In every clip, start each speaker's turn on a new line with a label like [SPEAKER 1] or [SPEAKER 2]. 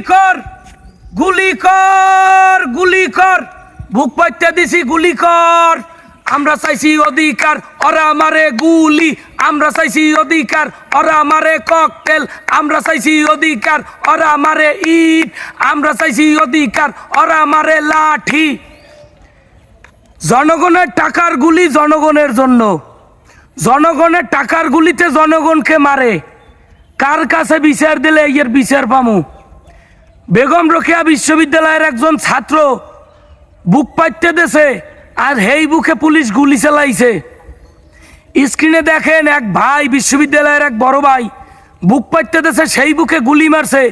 [SPEAKER 1] কর, গুলি কর গুলি কর। বুক পাইতে দিছি, গুলি কর। আমরা চাইছি অধিকার, ওরা আমারে গুলি। আমরা চাইছি অধিকার, ওরা আমারে ককটেল। আমরা চাইছি অধিকার, ওরা আমারে ইট। আমরা চাইছি অধিকার, ওরা আমারে লাঠি। জনগণের টাকার গুলি জনগণের জন্য। জনগণের টাকার গুলিতে জনগণকে মারে। কার কাছে বিচার দিলে এর বিচার পামু? বেগম রোকেয়া বিশ্ববিদ্যালয়ের একজন ছাত্র বুক পাইতে দেছে আর হেই বুকে পুলিশ গুলি চালাইছে। স্ক্রিনে দেখেন এক ভাই, বিশ্ববিদ্যালয়ের এক বড় ভাই, বুক পাইতে দেশে সেই বুকে গুলি মারছে।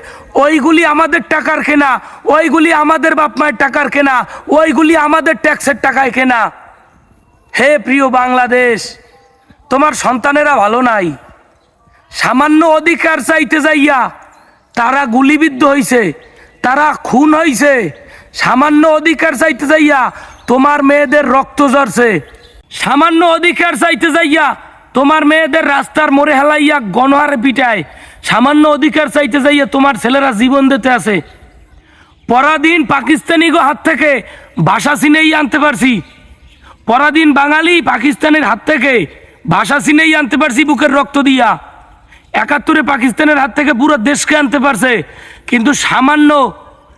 [SPEAKER 1] ওইগুলি আমাদের টাকার কেনা ওইগুলি আমাদের বাপ মায়ের টাকার কেনা ওইগুলি আমাদের ট্যাক্সের টাকায় কেনা। হে প্রিয় বাংলাদেশ, তোমার সন্তানেরা ভালো নাই। সামান্য অধিকার চাইতে যাইয়া তারা গুলিবিদ্ধ হইছে, তারা খুন হইছে। সামান্য অধিকার চাইতে যাইয়া তোমার মেয়েদের রক্ত ঝরছে। সামান্য অধিকার চাইতে যাইয়া তোমার মেয়েদের রাস্তার মোড়ে হেলাইয়া গণহারে পিটায়। সামান্য অধিকার চাইতে যাইয়া তোমার ছেলেরা জীবন দিতে আছে। পরাধীন পাকিস্তানি গো হাত থেকে ভাষা চিনেই আনতে পারছি। পরাধীন বাঙালি পাকিস্তানের হাত থেকে ভাষা চিনেই আনতে পারছি বুকের রক্ত দিয়া। একাত্তরে পাকিস্তানের হাত থেকে পুরো দেশকে আনতে পারছে। কিন্তু সামান্য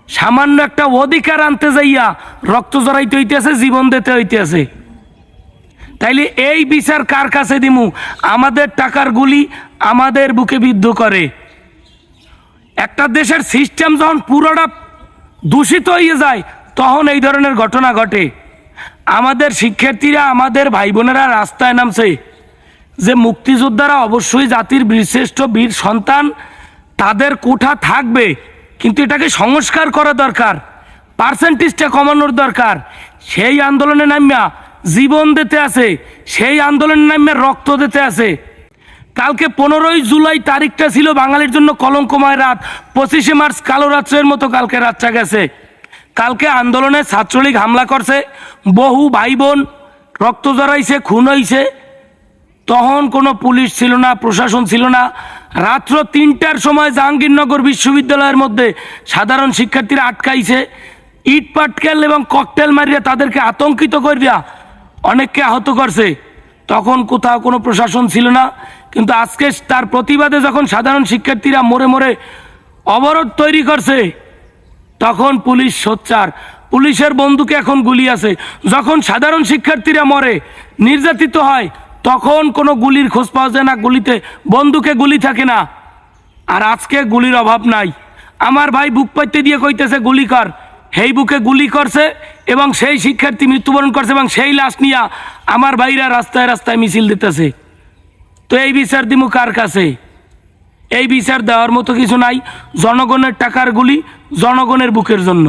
[SPEAKER 1] সামান্য একটা অধিকার আনতে যাইয়া রক্ত জড়াইতে হইতেছে, জীবন দিতে হইতেছে। তাইলে এই বিচার কার কাছে দিমু? আমাদের টাকার গুলি আমাদের বুকে বিদ্ধ করে। একটা দেশের সিস্টেম যখন পুরোটা দূষিত হয়ে যায়, তখন এই ধরনের ঘটনা ঘটে। আমাদের শিক্ষার্থীরা, আমাদের ভাই বোনেরা রাস্তায় নামছে। যে মুক্তিযোদ্ধারা অবশ্যই জাতির বীরশ্রেষ্ঠ বীর সন্তান, তাদের কোঠা থাকবে, কিন্তু এটাকে সংস্কার করা দরকার, পার্সেন্টেজটা কমানোর দরকার। সেই আন্দোলনে নামিয়া জীবন দিতে আছে, সেই আন্দোলনে নামিয়া রক্ত দিতে আছে। কালকে পনেরোই জুলাই তারিখটা ছিল বাঙালির জন্য কলঙ্কময় রাত, পঁচিশে মার্চ কালো রাত্রের মতো কালকে রাতটা গেছে কালকে আন্দোলনে ছাত্রলীগ হামলা করছে, বহু ভাই বোন, রক্ত জড়াইছে খুন হইছে। তখন কোনো পুলিশ ছিল না, প্রশাসন ছিল না। রাত্র তিনটার সময় জাহাঙ্গীরনগর বিশ্ববিদ্যালয়ের মধ্যে সাধারণ শিক্ষার্থীরা আটকাইছে। ইট পাটকেল এবং ককটেল মারিয়া তাদেরকে আতঙ্কিত করিয়া অনেককে আহত করছে। তখন কোথাও কোনো প্রশাসন ছিল না, কিন্তু আজকে তার প্রতিবাদে যখন সাধারণ শিক্ষার্থীরা মোড়ে মোড়ে অবরোধ তৈরি করছে, তখন পুলিশ সোচ্চার। পুলিশের বন্দুকে এখন গুলি আছে। যখন সাধারণ শিক্ষার্থীরা মরে, নির্যাতিত হয় তখন কোনো গুলির খোঁজ পাওয়া যায় না, গুলিতে বন্দুকে গুলি থাকে না। আর আজকে গুলির অভাব নাই। আমার ভাই বুক পাইতে দিয়ে কইতেছে, গুলি কর। সেই বুকে গুলি করছে এবং সেই শিক্ষার্থী মৃত্যুবরণ করছে এবং সেই লাশ নিয়ে আমার ভাইরা রাস্তায় রাস্তায় মিছিল দিতেছে। তো এই বিচার দিমু কার কাছে? এই বিচার দেওয়ার মতো কিছু নাই। জনগণের টাকার গুলি জনগণের বুকের জন্য।